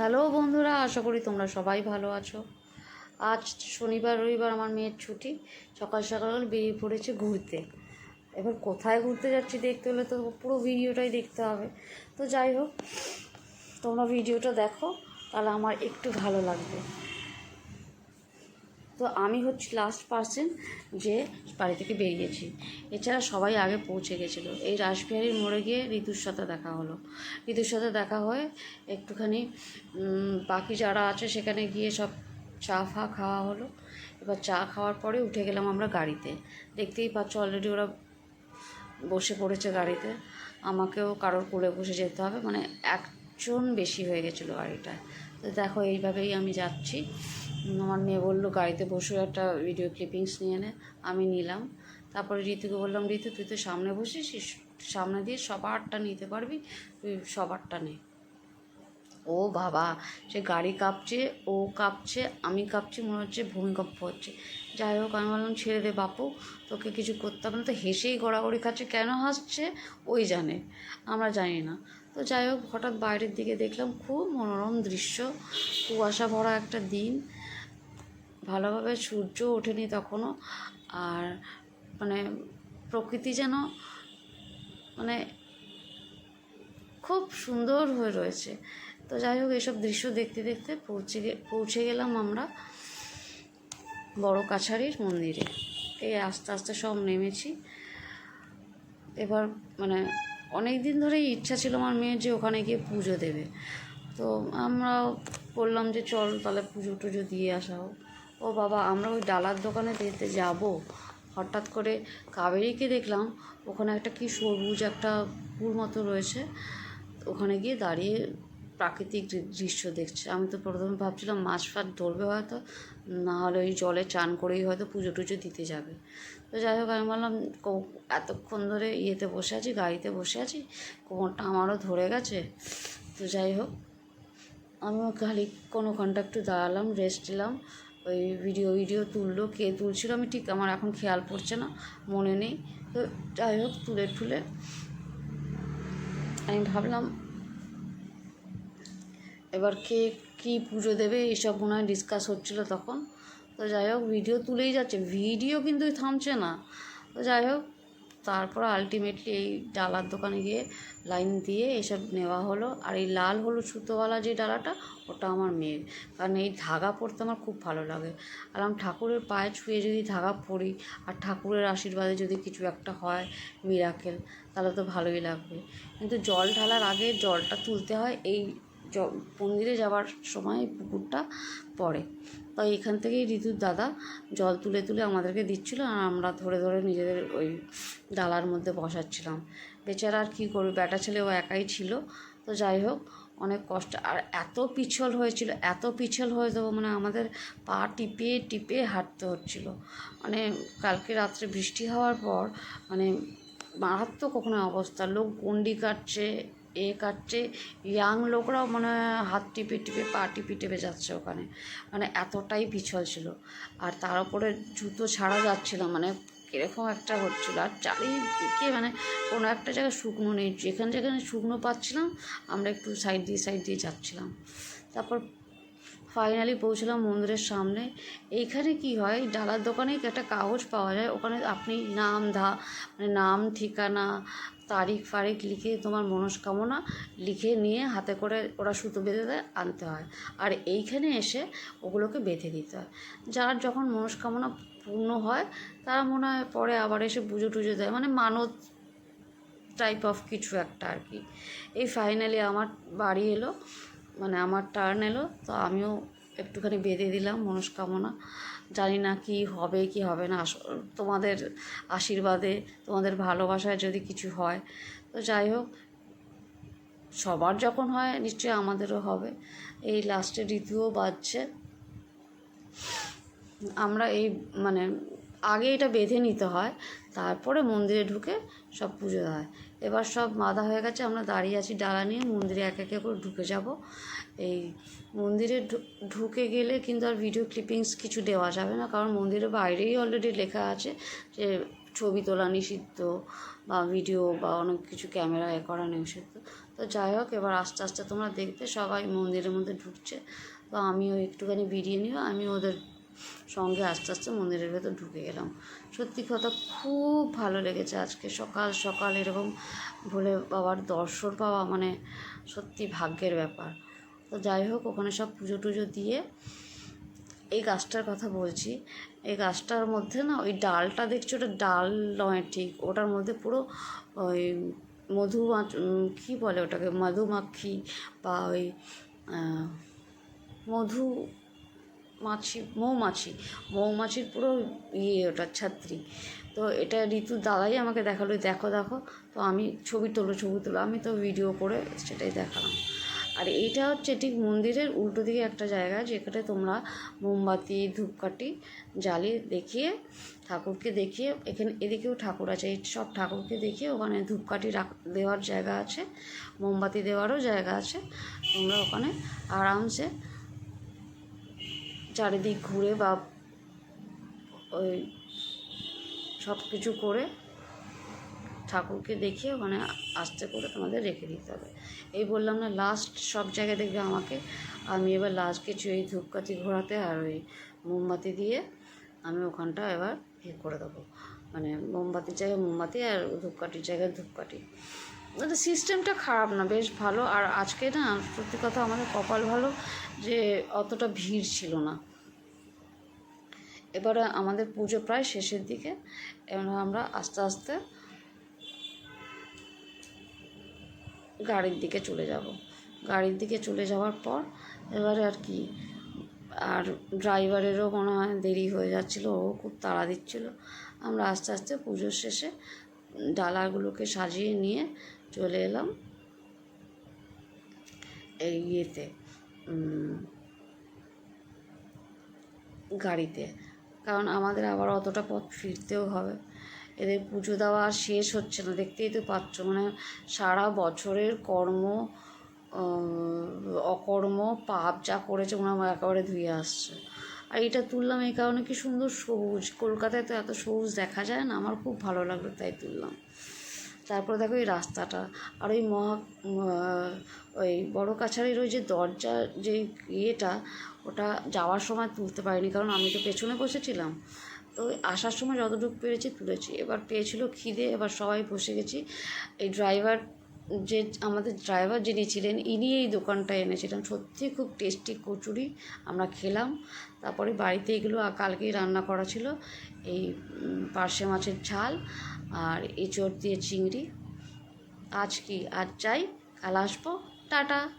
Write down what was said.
Hello বন্ধুরা, আশা করি তোমরা সবাই ভালো আছো। আজ শনিবার, রবিবার আমার মেয়ের ছুটি। সকাল সকাল বেরিয়ে পড়েছে ঘুরতে। এবার কোথায় ঘুরতে যাচ্ছি দেখতে হলে তো পুরো ভিডিওটাই দেখতে হবে। তো যাই হোক, তোমরা ভিডিওটা দেখো, তাহলে আমার একটু ভালো লাগবে। তো আমি হচ্ছি লাস্ট পার্সন যে বাড়ি থেকে বেরিয়েছি। এছাড়া সবাই আগে পৌঁছে গেছিল। এই রাসবিহারীর মোড়ে গিয়ে ঋতুর সাথে দেখা হলো। ঋতুর সাথে দেখা হয়ে একটুখানি বাকি যারা আছে সেখানে গিয়ে সব চা ফা খাওয়া হলো। এবার চা খাওয়ার পরে উঠে গেলাম আমরা গাড়িতে। দেখতেই পাচ্ছ অলরেডি ওরা বসে পড়েছে গাড়িতে। আমাকেও কারোর কোলে বসে যেতে হবে। মানে একজন বেশি হয়ে গেছিল গাড়িটায়। তো দেখো এইভাবেই আমি যাচ্ছি। আমার মেয়ে বলল, গাড়িতে বসে একটা ভিডিও ক্লিপিংস নিয়ে নে। আমি নিলাম। তারপরে ঋতুকে বললাম, ঋতু, তুই তো সামনে বসিস সামনে দিয়ে সবারটা নিতে পারবি, তুই সবারটা নে। ও বাবা, সে গাড়ি কাঁপছে, ও কাঁপছে, আমি কাঁপছি, মনে হচ্ছে ভূমিকম্প হচ্ছে। যাই হোক, আমি বললাম, ছেড়ে দে বাপু, তোকে কিছু করতে হবে না। তো হেসেই গড়াগড়ি খাচ্ছে, কেন হাসছে? ওই জানে, আমরা জানি না। তো যাই হোক, হঠাৎ বাইরের দিকে দেখলাম, খুব মনোরম দৃশ্য, কুয়াশা ভরা একটা দিন। ভালোভাবে সূর্য ওঠেনি তখনও। আর মানে প্রকৃতি যেন মানে খুব সুন্দর হয়ে রয়েছে। তো যাই হোক, এসব দৃশ্য দেখতে দেখতে পৌঁছে পৌঁছে গেলাম আমরা বড় কাছারির মন্দিরে। এই আস্তে আস্তে সব নেমেছি। এবার মানে অনেক দিন ধরেই ইচ্ছা ছিল আমার মেয়ের যে ওখানে গিয়ে পুজো দেবে। তো আমরা বললাম যে চল তাহলে পুজো টুজো দিয়ে আসা হোক। ও বাবা, আমরা ওই ডালার দোকানে দিতে যাব। হঠাৎ করে কাবেরীকে দেখলাম, ওখানে একটা কি সবুজ একটা পুর মতো রয়েছে। ওখানে গিয়ে দাঁড়িয়ে প্রাকৃতিক দৃশ্য দেখছে। আমি তো প্রথমে ভাবছিলাম, মাছ ফাছ ধরবে হয়তো, না হলে ওই জলে চান করেই হয়তো পুজো টুজো দিতে যাবে। তো যাই হোক, আমি বললাম এতক্ষণ ধরে ইয়েতে বসে আছি, গাড়িতে বসে আছি, কোমরটা আমারও ধরে গেছে। তো যাই হোক, আমিও খালি কোনো কোনোখানটা একটু দাঁড়ালাম রেস্ট নিলাম। ওই ভিডিও ভিডিও তুললো, কে তুলছিল আমি ঠিক আমার এখন খেয়াল পড়ছে না, মনে নেই। তো যাই হোক, তুলে ঠুলে আমি ভাবলাম, এবার কে কী পুজো দেবে এইসব মনে হয় ডিসকাস হচ্ছিল তখন। তো যাই হোক ভিডিও তুলেই যাচ্ছে ভিডিও কিন্তু থামছে না। তো যাই হোক তারপর আলটিমেটলি এই ডালার দোকানে গিয়ে লাইন দিয়ে এসব নেওয়া হলো। আর এই লাল হলুদ সুতোওয়ালা যে ডালাটা, ওটা আমার মেয়ের। কারণ এই ধাগা পরতে আমার খুব ভালো লাগে। আর আমি ঠাকুরের পায়ে ছুঁয়ে যদি ধাগা পরি, আর ঠাকুরের আশীর্বাদে যদি কিছু একটা হয় মিরাকেল তাহলে তো ভালোই লাগবে। কিন্তু জল ঢালার আগে জলটা তুলতে হয় এই মন্দিরে যাওয়ার সময় পুকুরটা পড়ে। তো এখান থেকেই ঋতুর দাদা জল তুলে তুলে আমাদেরকে দিচ্ছিল আর আমরা ধরে ধরে নিজেদের ওই ডালার মধ্যে বসাচ্ছিলাম। বেচারা আর কী করবে? বেটা ছেলে ও একাই ছিল। তো যাই হোক, অনেক কষ্ট। আর এত পিছল হয়েছিল, এত পিছল হয়ে যাব মানে আমাদের পা টিপে টিপে হাঁটতে হচ্ছিল। মানে কালকে রাত্রে বৃষ্টি হওয়ার পর মানে মারাত্মক ওখানে অবস্থা। লোক গন্ডি কাটছে এ কাটছে, ইয়াং লোকরাও মানে হাত টিপে টিপে, পা টিপে টিপে যাচ্ছে ওখানে। মানে এতটাই পিছল ছিল। আর তার উপরে জুতো ছাড়া যাচ্ছিল মানে কীরকম একটা হচ্ছিল। আর চারিদিকে মানে কোনো একটা জায়গায় শুকনো নেই। যেখানে যেখানে শুকনো পাচ্ছিলাম, আমরা একটু সাইড দিয়ে সাইড দিয়ে যাচ্ছিলাম। তারপর ফাইনালি পৌঁছলাম মন্দিরের সামনে। এইখানে কি হয়, ডালার দোকানে একটা কাগজ পাওয়া যায়। ওখানে আপনি নাম ধা মানে নাম, ঠিকানা তারিখ ফারিখ লিখে তোমার মনস্কামনা লিখে নিয়ে হাতে করে ওরা সুতো বেঁধে দেয়, আনতে হয়। আর এইখানে এসে ওগুলোকে বেঁধে দিতে হয়। যার যখন মনস্কামনা পূর্ণ হয়, তারা মনে হয় পরে আবার এসে পুজো টুজো দেয়। মানে মানত টাইপ অফ কিছু একটা আর কি। এই ফাইনালি আমার বাড়ি এলো মানে আমার টার্ন এলো, তো আমিও একটুখানি বেঁধে দিলাম, মনস্কামনা। জানি না কি হবে কি হবে না। তোমাদের আশীর্বাদে, তোমাদের ভালোবাসায় যদি কিছু হয়, তো যাই হোক, সবার যখন হয়, নিশ্চয়ই আমাদেরও হবে। এই লাস্টে ঋতুও বাজছে। আমরা এই মানে আগে এটা বেঁধে নিতে হয়, তারপরে মন্দিরে ঢুকে সব পুজো হয়। এবার সব বাঁধা হয়ে গেছে, আমরা দাঁড়িয়ে আছি ডালা নিয়ে, মন্দিরে এক একে করে ঢুকে যাব। এই মন্দিরে ঢুকে গেলে কিন্তু আর ভিডিও ক্লিপিংস কিছু দেওয়া যাবে না, কারণ মন্দিরের বাইরেই অলরেডি লেখা আছে যে ছবি তোলা নিষিদ্ধ বা ভিডিও বা অনেক কিছু ক্যামেরা এ করা নিষিদ্ধ। তো যাই হোক, এবার আস্তে আস্তে তোমরা দেখবে সবাই মন্দিরের মধ্যে ঢুকছে। তো আমিও একটুখানি বেরিয়ে নিও আমি ওদের সঙ্গে আস্তে আস্তে মন্দিরের ভেতর ঢুকে গেলাম। সত্যি কথা খুব ভালো লেগেছে আজকে। সকাল সকাল এরকম ভোলে বাবার দর্শন পাওয়া মানে সত্যি ভাগ্যের ব্যাপার। তো যাই হোক, ওখানে সব পুজো টুজো দিয়ে এই গাছটার কথা বলছি। এই গাছটার মধ্যে না ওই ডালটা দেখছি, ওটা ডাল নয় ঠিক, ওটার মধ্যে পুরো ওই মধু কী বলে ওটাকে? মধুমাখি বা ওই মধু মাছি, মৌমাছি। মৌমাছির পুরো ইয়ে ওটা, ছাত্রী। তো এটা ঋতু দাদাই আমাকে দেখাল দেখো দেখো। তো আমি ছবি তোলো ছবি তোলো, আমি তো ভিডিও করে সেটাই দেখালাম। আর এইটা হচ্ছে ঠিক মন্দিরের উল্টো দিকে একটা জায়গা, যেখানে তোমরা মোমবাতি, ধূপকাঠি জ্বালিয়ে দেখিয়ে, ঠাকুরকে দেখিয়ে, এখানে এদিকেও ঠাকুর আছে, এই সব ঠাকুরকে দেখিয়ে ওখানে ধূপকাঠি রাখ, দেওয়ার জায়গা আছে, মোমবাতি দেওয়ারও জায়গা আছে। তোমরা ওখানে আরামসে চারিদিক ঘুরে বা ওই সব কিছু করে ঠাকুরকে দেখিয়ে ওখানে আস্তে করে তোমাদের রেখে দিতে হবে। এই বললাম না লাস্ট সব জায়গায় দেখবে আমাকে। আমি এবার লাস্ট কিছু এই ধূপকাঠি ঘোরাতে আর ওই মোমবাতি দিয়ে আমি ওখানটা এবার ইয়ে করে দেবো। মানে মোমবাতির জায়গায় মোমবাতি আর ধূপকাঠির জায়গায় ধূপকাঠি। ওদের সিস্টেমটা খারাপ না, বেশ ভালো। আর আজকে না, সত্যি কথা আমাদের কপাল ভালো যে অতটা ভিড় ছিল না। এবারে আমাদের পুজো প্রায় শেষের দিকে। এবার আমরা আস্তে আস্তে গাড়ির দিকে চলে যাব। গাড়ির দিকে চলে যাওয়ার পর এবারে আর কি, আর ড্রাইভারেরও মনে হয় দেরি হয়ে যাচ্ছিল, ও খুব তাড়া দিচ্ছিল। আমরা আস্তে আস্তে পুজোর শেষে, ডালাগুলোকে সাজিয়ে নিয়ে চলে এলাম। এই ইয়েতে গাড়িতে। কারণ আমাদের আবার অতটা পথ ফিরতেও হবে। এদের পুজো দেওয়া আর শেষ হচ্ছে না। দেখতেই তো পাচ্ছ মানে সারা বছরের কর্ম অকর্ম, পাপ যা করেছে হয় একেবারে ধুয়ে আসছে। আর এটা তুললাম এই কারণে কি সুন্দর সবুজ। কলকাতায় তো এত সবুজ দেখা যায় না, আমার খুব ভালো লাগল তাই তুললাম। তারপরে দেখো এই রাস্তাটা আর ওই মহা ওই বড় কাছারির ওই যে দরজা যে ইয়েটা, ওটা যাওয়ার সময় তুলতে পারিনি কারণ আমি তো পেছনে বসেছিলাম। তো আসার সময় যতটুকু পেরেছি তুলেছি। এবার পেয়েছিল খিদে, এবার সবাই বসে গেছি। এই ড্রাইভার যে, আমাদের ড্রাইভার যিনি ছিলেন, ইনি এই দোকানটা এনেছিলেন। সত্যি খুব টেস্টি কচুরি আমরা খেলাম। তারপরে বাড়িতে এগুলো কালকেই রান্না করা ছিল। এই পার্শে মাছের ঝাল আর এঁচোড় দিয়ে চিংড়ি। আজ কি? আজ যাই কাল আসব। টাটা।